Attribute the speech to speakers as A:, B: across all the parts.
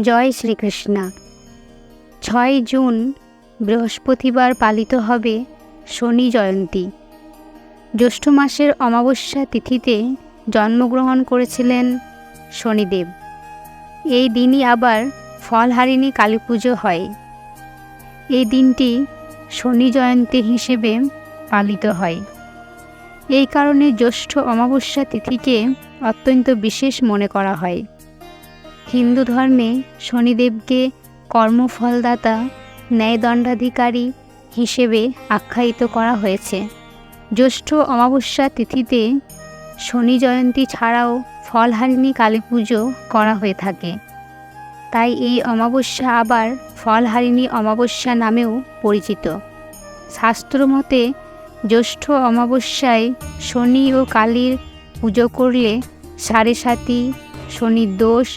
A: জয় শ্রীকৃষ্ণা। ছয় জুন, বৃহস্পতিবার পালিত হবে শনি জয়ন্তী। জ্যৈষ্ঠ মাসের অমাবস্যা তিথিতে জন্মগ্রহণ করেছিলেন শনিদেব। এই দিনই আবার ফলহারিণী কালী পুজো হয়। এই দিনটি শনি জয়ন্তী হিসেবে পালিত হয়। এই কারণে জ্যৈষ্ঠ অমাবস্যা তিথিকে অত্যন্ত বিশেষ মনে করা হয়। হিন্দু ধর্মে শনিদেবকে কর্মফলদাতা, ন্যায়দণ্ডাধিকারী হিসেবে আখ্যায়িত করা হয়েছে। জ্যৈষ্ঠ অমাবস্যা তিথিতে শনি জয়ন্তী ছাড়াও ফলহারিণী কালী পুজো করা হয়ে থাকে। তাই এই অমাবস্যা আবার ফলহারিণী অমাবস্যা নামেও পরিচিত। শাস্ত্রমতে জ্যৈষ্ঠ অমাবস্যায় শনি ও কালীর পুজো করলে সাড়ে সাতি শনির দোষ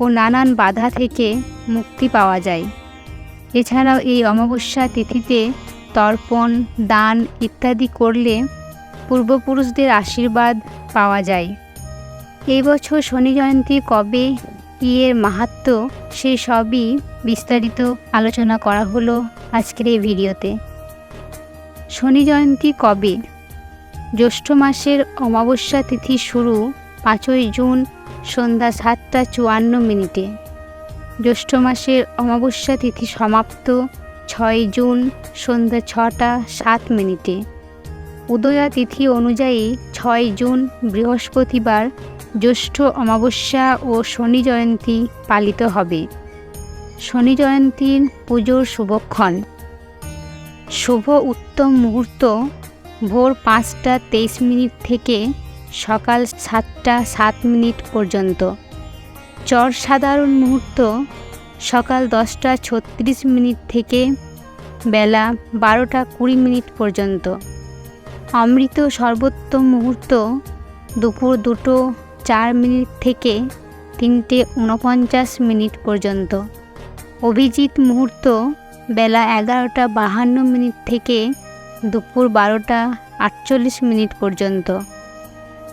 A: ও নানান বাধা থেকে মুক্তি পাওয়া যায়। এছাড়াও এই অমাবস্যা তিথিতে তর্পণ, দান ইত্যাদি করলে পূর্বপুরুষদের আশীর্বাদ পাওয়া যায়। এই বছর শনি জয়ন্তী কবে, কি এর মাহাত্ম সেই সবই বিস্তারিত আলোচনা করা হলো আজকের এই ভিডিওতে। শনি জয়ন্তী কবে? জ্যৈষ্ঠ মাসের অমাবস্যা তিথি শুরু পাঁচই জুন সন্ধ্যা সাতটা চুয়ান্ন মিনিটে। জ্যৈষ্ঠ মাসের অমাবস্যা তিথি সমাপ্ত, ছয় জুন সন্ধ্যা ছটা সাত মিনিটে। উদয়া তিথি অনুযায়ী ছয় জুন বৃহস্পতিবার জ্যৈষ্ঠ অমাবস্যা ও শনি জয়ন্তী পালিত হবে। শনি জয়ন্তীর পুজোর শুভক্ষণ। শুভ উত্তম মুহূর্ত ভোর পাঁচটা তেইশ মিনিট থেকে সকাল সাতটা সাত মিনিট পর্যন্ত। চর সাধারণ মুহূর্ত সকাল দশটা ছত্রিশ মিনিট থেকে বেলা বারোটা কুড়ি মিনিট পর্যন্ত। অমৃত সর্বোত্তম মুহূর্ত দুপুর দুটো চার মিনিট থেকে তিনটে উনপঞ্চাশ মিনিট পর্যন্ত। অভিজিৎ মুহূর্ত বেলা এগারোটা বাহান্ন মিনিট থেকে দুপুর বারোটা আটচল্লিশ মিনিট পর্যন্ত।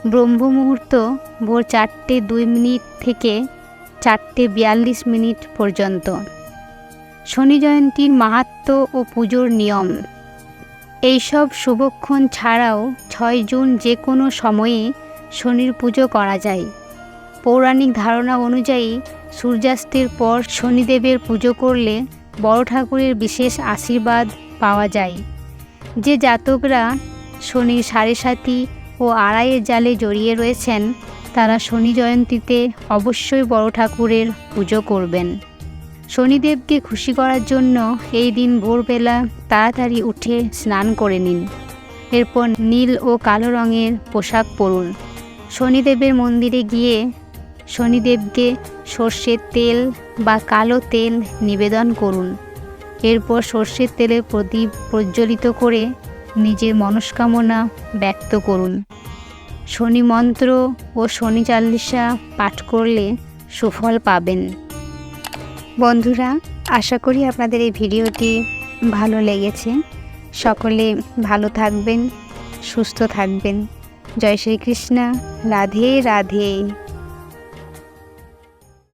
A: ব্রহ্ম মুহূর্ত ভোর চারটে দুই মিনিট থেকে চারটে বিয়াল্লিশ মিনিট পর্যন্ত। শনি জয়ন্তীর মাহাত্ম ও পুজোর নিয়ম। এইসব শুভক্ষণ ছাড়াও ছয় জুন যে কোনো সময়ে শনির পুজো করা যায়। পৌরাণিক ধারণা অনুযায়ী সূর্যাস্তের পর শনিদেবের পুজো করলে বড় ঠাকুরের বিশেষ আশীর্বাদ পাওয়া যায়। যে জাতকরা শনির সাড়ে সাতি ও আড়াইয়ের জালে জড়িয়ে রয়েছেন, তারা শনি জয়ন্তীতে অবশ্যই বড় ঠাকুরের পুজো করবেন। শনিদেবকে খুশি করার জন্য এই দিন ভোরবেলা তাড়াতাড়ি উঠে স্নান করে নিন। এরপর নীল ও কালো রঙের পোশাক পরুন। শনিদেবের মন্দিরে গিয়ে শনিদেবকে সর্ষের তেল বা কালো তেল নিবেদন করুন। এরপর সর্ষের তেলের প্রদীপ প্রজ্বলিত করে নিজের মনস্কামনা ব্যক্ত করুন। শনি মন্ত্র ও শনি চাল্লিশা পাঠ করলে সুফল পাবেন। বন্ধুরা, আশা করি আপনাদের এই ভিডিওটি ভালো লেগেছে। সকলে ভালো থাকবেন, সুস্থ থাকবেন। জয় শ্রীকৃষ্ণ। রাধে রাধে।